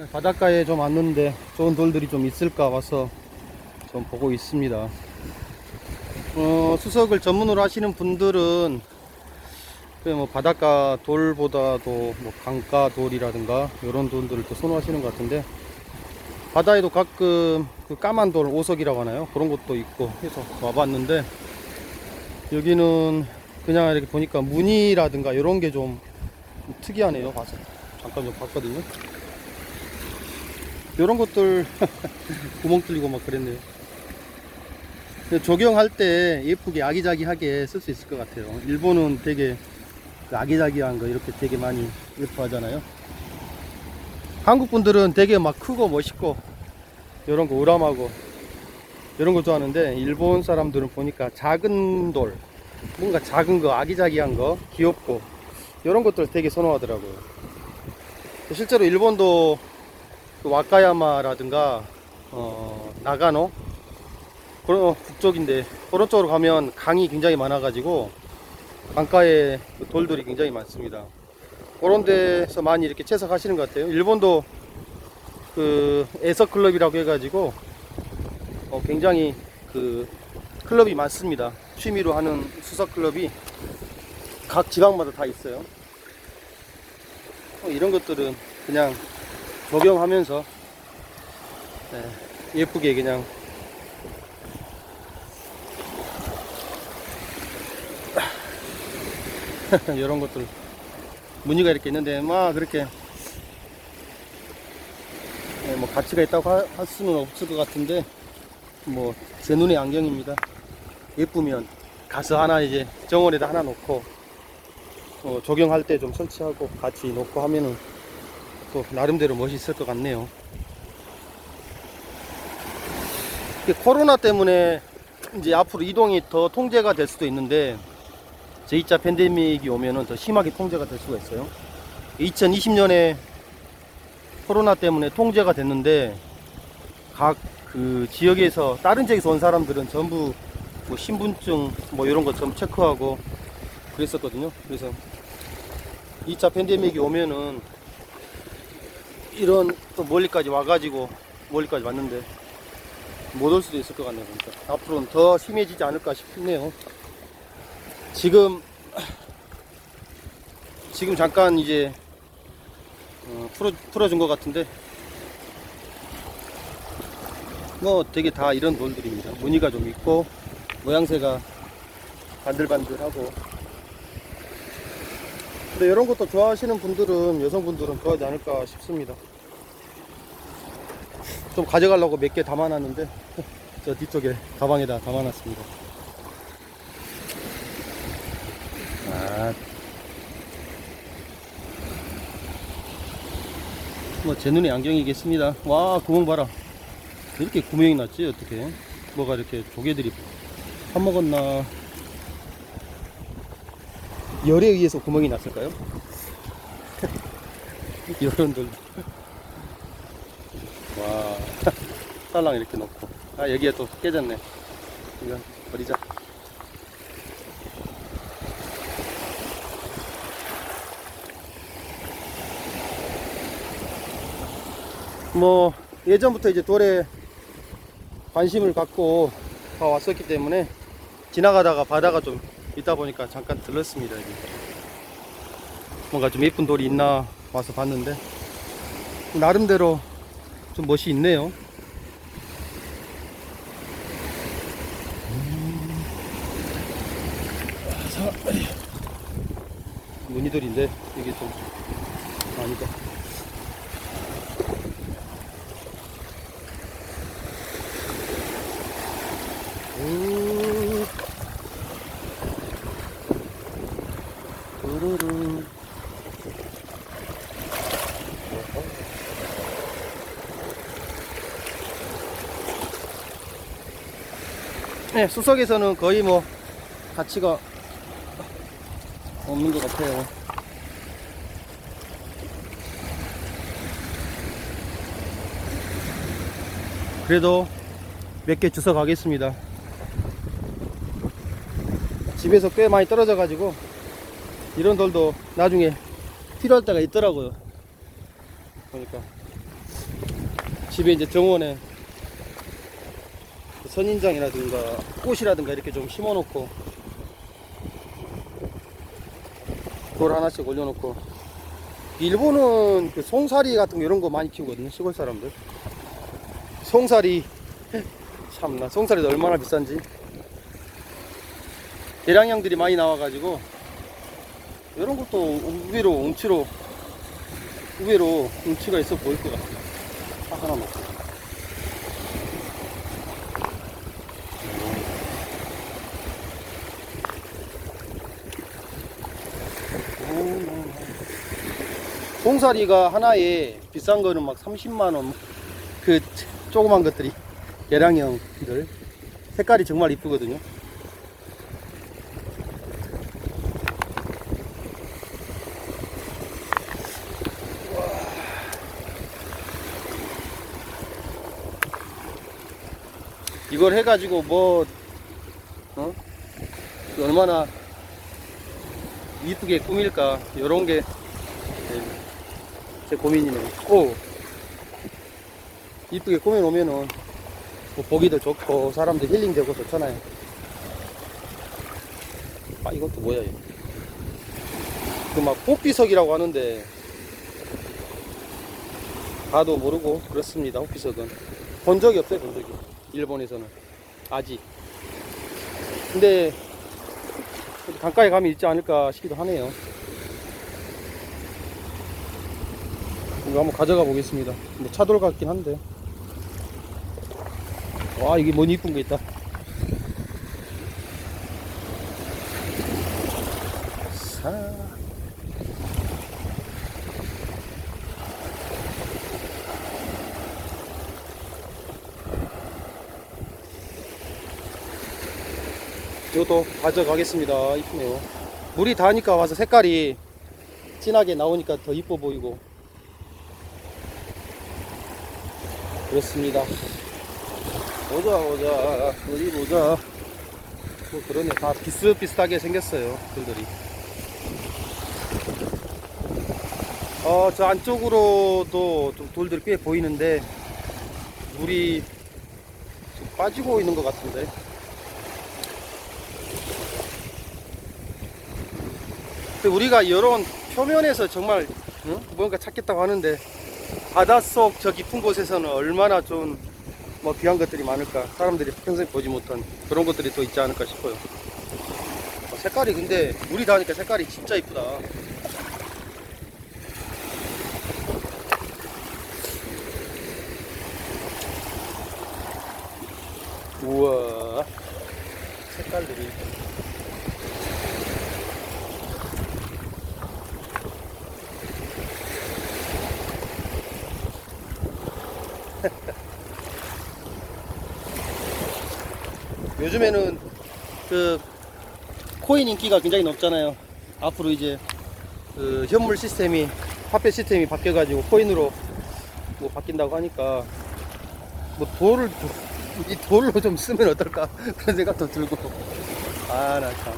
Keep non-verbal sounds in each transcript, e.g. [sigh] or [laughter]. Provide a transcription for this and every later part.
네, 바닷가에 좀 왔는데 좋은 돌들이 좀 있을까 와서 좀 보고 있습니다. 어, 수석을 전문으로 하시는 분들은 그뭐 바닷가 돌보다도 뭐 강가 돌이라든가 이런 돌들을 또 선호하시는 것 같은데 바다에도 가끔 그 까만 돌 오석이라고 하나요? 그런 것도 있고 해서 와봤는데 여기는 그냥 이렇게 보니까 무늬라든가 이런 게 좀 특이하네요. 봐서 잠깐 좀 봤거든요. 이런 것들 [laughs] 구멍 뚫리고 막 그랬네요. 적용할 때 예쁘게 아기자기하게 쓸 수 있을 것 같아요. 일본은 되게 그 아기자기한 거 이렇게 되게 많이 예뻐하잖아요. 한국 분들은 되게 막 크고 멋있고 이런 거 우람하고 이런 거 좋아하는데 일본 사람들은 보니까 작은 돌 뭔가 작은 거 아기자기한 거 귀엽고 이런 것들 되게 선호하더라고요. 실제로 일본도 그 와카야마라든가 어, 나가노 그런 어, 북쪽인데 그런 쪽으로 가면 강이 굉장히 많아가지고 강가에 그 돌들이 굉장히 많습니다. 그런 데서 많이 이렇게 채석하시는 것 같아요. 일본도 그 에서 클럽이라고 해가지고 어, 굉장히 그 클럽이 많습니다. 취미로 하는 수석 클럽이 각 지방마다 다 있어요. 어, 이런 것들은 그냥 적용하면서. 네, 예쁘게 그냥. [laughs] 이런 것들. 무늬가 이렇게 있는데 막 그렇게. 네, 뭐 가치가 있다고 하- 할 수는 없을 것 같은데 뭐 제 눈의 안경입니다. 예쁘면 가서 하나 이제 정원에다 하나 놓고 어, 적용할 때 좀 설치하고 같이 놓고 하면은 또 나름대로 멋있을 것 같네요. 코로나 때문에 이제 앞으로 이동이 더 통제가 될 수도 있는데 제2차 팬데믹이 오면은 더 심하게 통제가 될 수가 있어요. 2020년에 코로나 때문에 통제가 됐는데 각 그 지역에서 다른 지역에서 온 사람들은 전부 뭐 신분증 뭐 이런 거좀 체크하고 그랬었거든요. 그래서 2차 팬데믹이 오면은 이런 또 멀리까지 와가지고 멀리까지 왔는데 못 올 수도 있을 것 같네요. 그러니까 앞으로는 더 심해지지 않을까 싶네요. 지금 지금 잠깐 이제 어, 풀어 풀어준 것 같은데 뭐 되게 다 이런 돌들입니다. 무늬가 좀 있고 모양새가 반들반들하고 근데 이런 것도 좋아하시는 분들은 여성분들은 좋아하지 않을까 싶습니다. 좀 가져가려고 몇 개 담아놨는데 [laughs] 저 뒤쪽에 가방에다 담아놨습니다. 아, 뭐제 눈에 안경이겠습니다. 와 구멍 봐라. 이렇게 구멍이 났지 어떻게? 뭐가 이렇게 조개들이 파먹었나? 열에 의해서 구멍이 났을까요? [laughs] 이런 돌. 와, [laughs] 살랑 이렇게 놓고. 아, 여기에 또 깨졌네. 이건 버리자. 뭐, 예전부터 이제 돌에 관심을 갖고 다 왔었기 때문에 지나가다가 바다가 좀 있다 보니까 잠깐 들렀습니다. 여기. 뭔가 좀 예쁜 돌이 있나 와서 봤는데 나름대로 좀 멋이 있네요. 자, 무늬돌인데 이게 좀 아니다. 우르르. 네, 수석에서는 거의 뭐 가치가 없는 것 같아요. 그래도 몇 개 주워 가겠습니다. 집에서 꽤 많이 떨어져 가지고 이런 돌도 나중에 필요할 때가 있더라고요. 보니까. 집에 이제 정원에 선인장이라든가 꽃이라든가 이렇게 좀 심어놓고 돌 하나씩 올려놓고. 일본은 그 송사리 같은 거 이런 거 많이 키우거든요 시골 사람들. 송사리. [laughs] 참나 송사리도 얼마나 비싼지. 대량량들이 많이 나와가지고 이런 것도 의외로 웅치로 의외로 웅치가 있어 보일 것 같아요. 차 하나 놓고. 송사리가 하나에 비싼 거는 막 30만원. 그 조그만 것들이 계량형들. 색깔이 정말 이쁘거든요 이걸 해가지고 뭐 어? 얼마나 이쁘게 꾸밀까 이런 게 제 고민이네요. 오 이쁘게 꾸며 놓으면은 뭐 보기도 좋고 사람들 힐링되고 좋잖아요. 아 이것도 뭐야 이거? 그막 호피석이라고 하는데 봐도 모르고 그렇습니다. 호피석은 본 적이 없어요. 본 적이 일본에서는 아직. 근데 강가에 가면 있지 않을까 싶기도 하네요. 이거 한번 가져가 보겠습니다. 뭐 차돌 같긴 한데. 와, 이게 뭔 이쁜 거 있다. 사. 이것도 가져가겠습니다. 이쁘네요. 물이 닿으니까 와서 색깔이 진하게 나오니까 더 이뻐 보이고 그렇습니다. 보자 보자 어디 보자 뭐 그러네 다 비슷비슷하게 생겼어요 돌들이 어 저 안쪽으로도 좀 돌들이 꽤 보이는데 물이 좀 빠지고 있는 것 같은데 근데 우리가 이런 표면에서 정말 응? 뭔가 찾겠다고 하는데 바닷속 저 깊은 곳에서는 얼마나 좀 뭐 귀한 것들이 많을까 사람들이 평생 보지 못한 그런 것들이 또 있지 않을까 싶어요. 어, 색깔이 근데 물이 닿으니까 색깔이 진짜 이쁘다. 우와. 색깔들이 요즘에는 그 코인 인기가 굉장히 높잖아요. 앞으로 이제 그 현물 시스템이 화폐 시스템이 바뀌어가지고 코인으로 뭐 바뀐다고 하니까 뭐 돌을 이 돌로 좀 쓰면 어떨까 [laughs] 그런 생각도 들고 아 나 참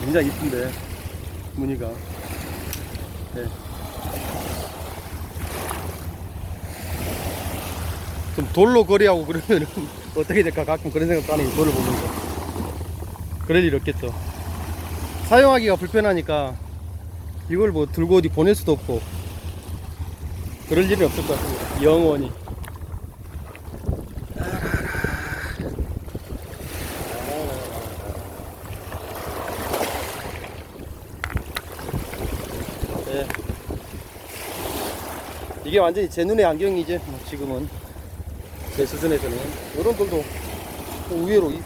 굉장히 이쁜데 무늬가 네. 좀 돌로 거리하고 그러면 어떻게 될까 가끔 그런 생각도 하네 돌을 보면서. 그럴 일 없겠죠 사용하기가 불편하니까 이걸 뭐 들고 어디 보낼 수도 없고 그럴 일은 없을 것 같습니다. 영원히. 네. 이게 완전히 제 눈의 안경이지 뭐 지금은 제 수준에서는. 이런 돌도 또 의외로 이,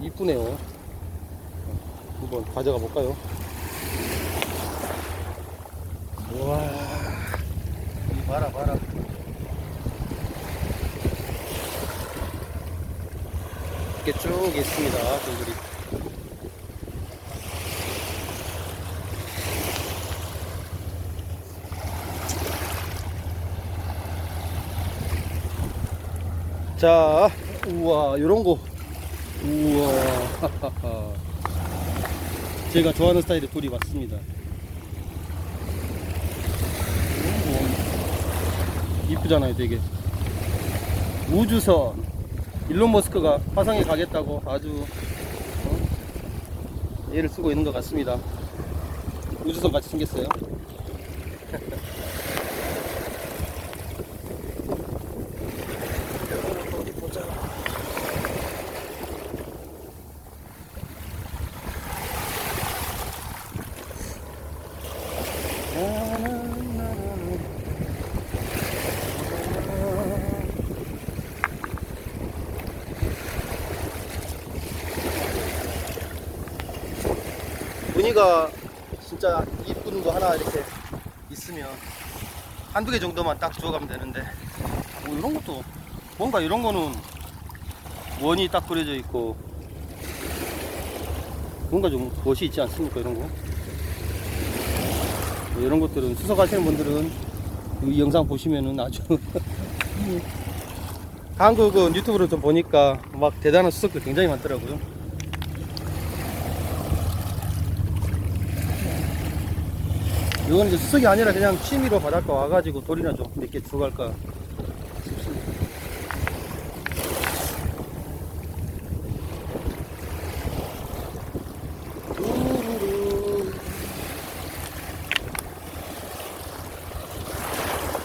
이쁘네요. 한번 가져가 볼까요? 우와. 이 봐라 봐라. 이렇게 쭉 있습니다 돌들이 자, 우와, 요런 거. 우와. [laughs] 제가 좋아하는 스타일의 돌이 맞습니다. 오, 이쁘잖아요, 되게. 우주선. 일론 머스크가 화성에 가겠다고 아주 어? 얘를 쓰고 있는 것 같습니다. 우주선 같이 생겼어요. [laughs] 무늬가 진짜 이쁜 거 하나 이렇게 있으면 한두 개 정도만 딱 주워가면 되는데 뭐 이런 것도 뭔가 이런 거는 원이 딱 그려져 있고 뭔가 좀 멋이 있지 않습니까 이런 거? 뭐 이런 것들은 수석하시는 분들은 이 영상 보시면은 아주 [laughs] 한국은 유튜브로 좀 보니까 막 대단한 수석들 굉장히 많더라고요 이건 이제 수석이 아니라 그냥 취미로 바닷가 와가지고 돌이나 좀 몇개 주고 갈까 싶습니다.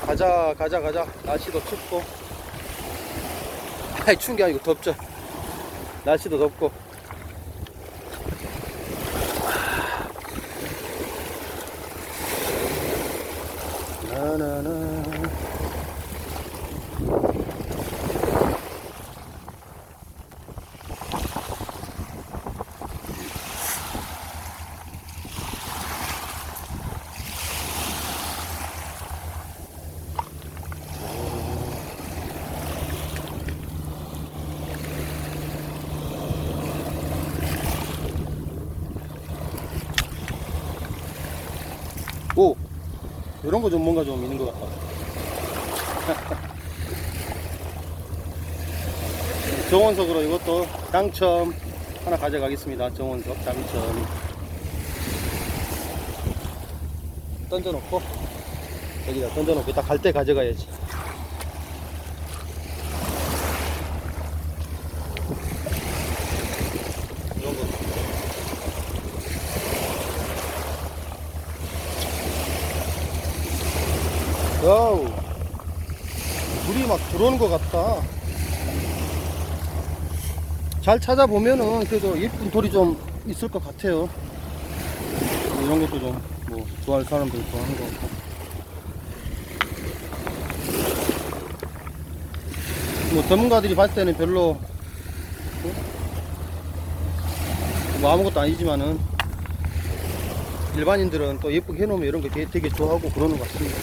가자 가자 가자. 날씨도 춥고. 아이 추운 게 아니고 덥죠. 날씨도 덥고 나나나 오 이런 거 좀 뭔가 좀 있는 것 같다. [laughs] 정원석으로 이것도 당첨 하나 가져가겠습니다. 정원석 당첨. 던져놓고 여기다 던져놓고 이따 갈 때 가져가야지. 이런 거. 와우. 물이 막 들어오는 것 같다. 잘 찾아보면은 그래도 예쁜 돌이 좀 있을 것 같아요. 뭐 이런 것도 좀 뭐 좋아할 사람들 좋아하는 것 같고. 뭐 전문가들이 봤을 때는 별로 어? 뭐 아무것도 아니지만은 일반인들은 또 예쁘게 해놓으면 이런 거 되게, 되게 좋아하고 그러는 것 같습니다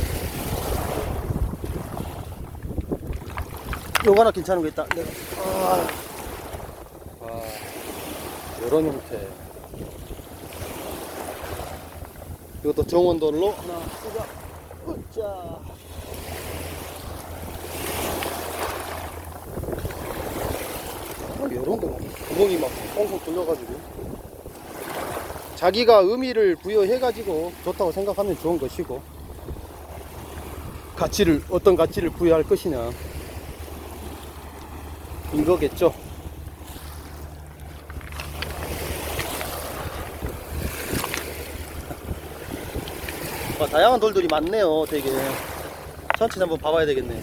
요거 하나 괜찮은 거 있다. 내가. 아. 아. 요런 형태. 이것도 정원돌로 하나 쓰자. 으짜. 아, 요런 거. 구멍이 막 뻥뻥 뚫려가지고. 자기가 의미를 부여해가지고 좋다고 생각하면 좋은 것이고. 가치를, 어떤 가치를 부여할 것이냐. 이거겠죠. 와, 다양한 돌들이 많네요, 되게. 천천히 한번 봐봐야 되겠네.